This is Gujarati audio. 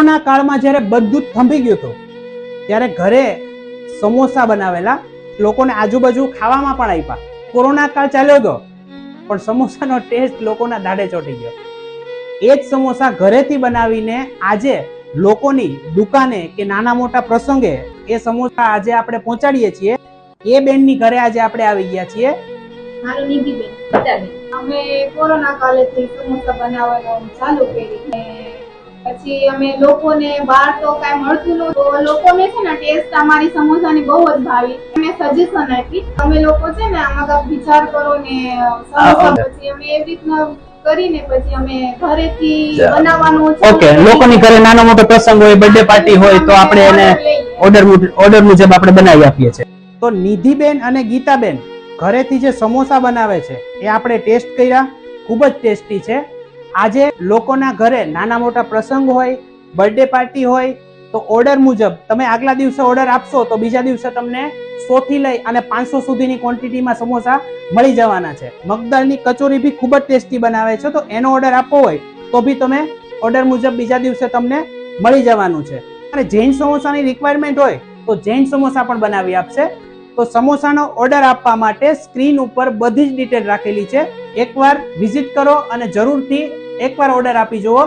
કોરોના કાળમાં જ્યારે બધું થંભી ગયું હતું, ત્યારે ઘરે સમોસા બનાવેલા, લોકોને આજુબાજુ ખાવામાં પણ આપ્યા. કોરોના કાળ ચાલ્યો ગયો, પણ સમોસાનો ટેસ્ટ લોકોના દાઢે ચોટી ગયો. એ જ સમોસા ઘરેથી બનાવીને આજે લોકોની દુકાને કે નાના મોટા પ્રસંગે એ સમોસા આજે આપણે પહોંચાડીએ છીએ. એ બેનની ઘરે આજે આપણે આવી ગયા છીએ. અમે કોરોના કાળેથી સમોસા બનાવવાનું ચાલુ કરી પછી અમે લોકોને બહાર તો કાંઈ મળતું નહોતું. તો લોકોને છે ને ટેસ્ટ અમારી સમોસાની બહુ જ ભાવી. અમે સજેશન આપી. અમે લોકો છે ને આમાં કાંઈક વિચાર કરો ને સમોસા પછી અમે એવી રીતના કરીને પછી અમે ઘરેથી બનાવવાનું ઓકે લોકોની ઘરે નાનો મોટો પ્રસંગ હોય બર્થડે પાર્ટી હોય તો આપણે એને ઓર્ડર ઓર્ડર મુજબ આપણે બનાવી આપીએ છીએ. તો નિધિબેન અને ગીતાબેન ઘરેથી જે સમોસા બનાવે છે એ આપણે ટેસ્ટ કર્યા. ખૂબ જ ટેસ્ટી છે. આજે લોકોના ઘરે નાના મોટા પ્રસંગ હોય બર્થડે પાર્ટી હોય, તો ઓર્ડર મુજબ તમે આગલા દિવસે ઓર્ડર આપશો તો બીજા દિવસે તમને સો થી લઈ અને પાંચસો સુધીની ક્વોન્ટિટીમાં સમોસા મળી જવાના છે. મગદાળની કચોરી બી ખૂબ જ ટેસ્ટી બનાવે છે, તો એનો ઓર્ડર આપવો હોય તો બી તમે ઓર્ડર મુજબ બીજા દિવસે તમને મળી જવાનું છે. અને જૈન સમોસાની રિક્વાયરમેન્ટ હોય તો જૈન સમોસા પણ બનાવી આપશે. તો સમોસાનો ઓર્ડર આપવા માટે સ્ક્રીન ઉપર બધી જ ડિટેલ રાખેલી છે. એકવાર વિઝિટ કરો અને જરૂરથી એકવાર ઓર્ડર આપી જુઓ.